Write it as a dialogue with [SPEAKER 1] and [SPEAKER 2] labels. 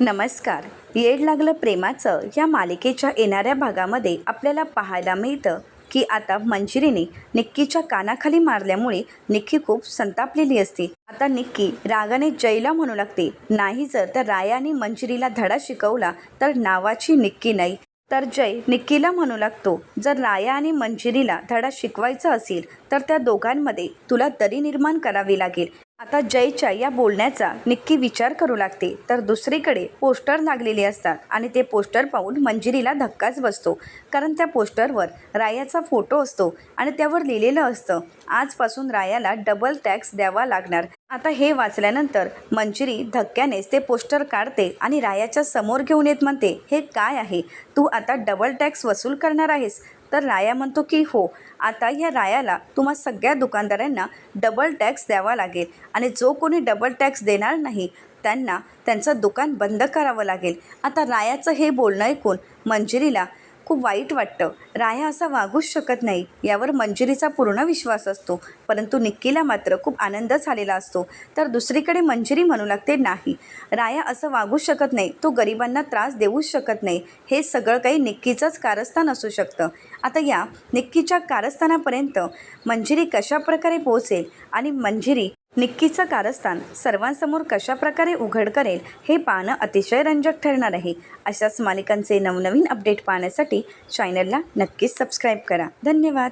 [SPEAKER 1] नमस्कार. येड लागलं प्रेमाचं या मालिकेच्या येणाऱ्या भागामध्ये आपल्याला पाहायला मिळतं की आता मंजिरीने निक्कीच्या कानाखाली मारल्यामुळे निक्की खूप संतापलेली असते. आता निक्की रागाने जयला म्हणू लागते नाही जर त्या रायाने मंजिरीला धडा शिकवला तर नावाची निक्की नाही. तर जय निक्कीला म्हणू लागतो जर राया आणि मंजिरीला धडा शिकवायचा असेल तर त्या दोघांमध्ये तुला दरी निर्माण करावी लागेल. आता जयच्या या बोलण्याचा निक्की विचार करू लागते. तर दुसरीकडे पोस्टर लागलेले असतात आणि ते पोस्टर पाहून मंजिरीला धक्काच बसतो. कारण त्या पोस्टरवर रायाचा फोटो असतो आणि त्यावर लिहिलेलं असतं आजपासून रायाला डबल टॅक्स द्यावा लागणार. आता हे वाचल्यानंतर मंजिरी धक्क्यानेच ते पोस्टर काढते आणि रायाच्या समोर घेऊन येत म्हणते हे काय आहे? तू आता डबल टॅक्स वसूल करणार आहेस. तर राया म्हणतो की हो आता या रायाला तुम्हा सगळ्या दुकानदारांना डबल टॅक्स द्यावा लागेल आणि जो कोणी डबल टॅक्स देणार नाही त्यांना त्यांचं दुकान बंद करावं लागेल. आता रायाचं हे बोलणं ऐकून मंजिरीला खूप वाईट वाटतं. राया असा वागूच शकत नाही यावर मंजिरीचा पूर्ण विश्वास असतो. परंतु निक्कीला मात्र खूप आनंद झालेला असतो. तर दुसरीकडे मंजिरी म्हणू लागते नाही. राया असं वागूच शकत नाही तो गरिबांना त्रास देऊच शकत नाही. हे सगळं काही निक्कीचंच कारस्थान असू शकतं. आता या निक्कीच्या कारस्थानापर्यंत मंजिरी कशाप्रकारे पोहोचेल आणि मंजिरी निक्कीचं कारस्थान सर्वांसमोर कशाप्रकारे उघड करेल हे पाहणं अतिशय रंजक ठरणार आहे. अशाच मालिकांचे नवनवीन अपडेट पाहण्यासाठी चॅनलला नक्कीच सबस्क्राईब करा. धन्यवाद.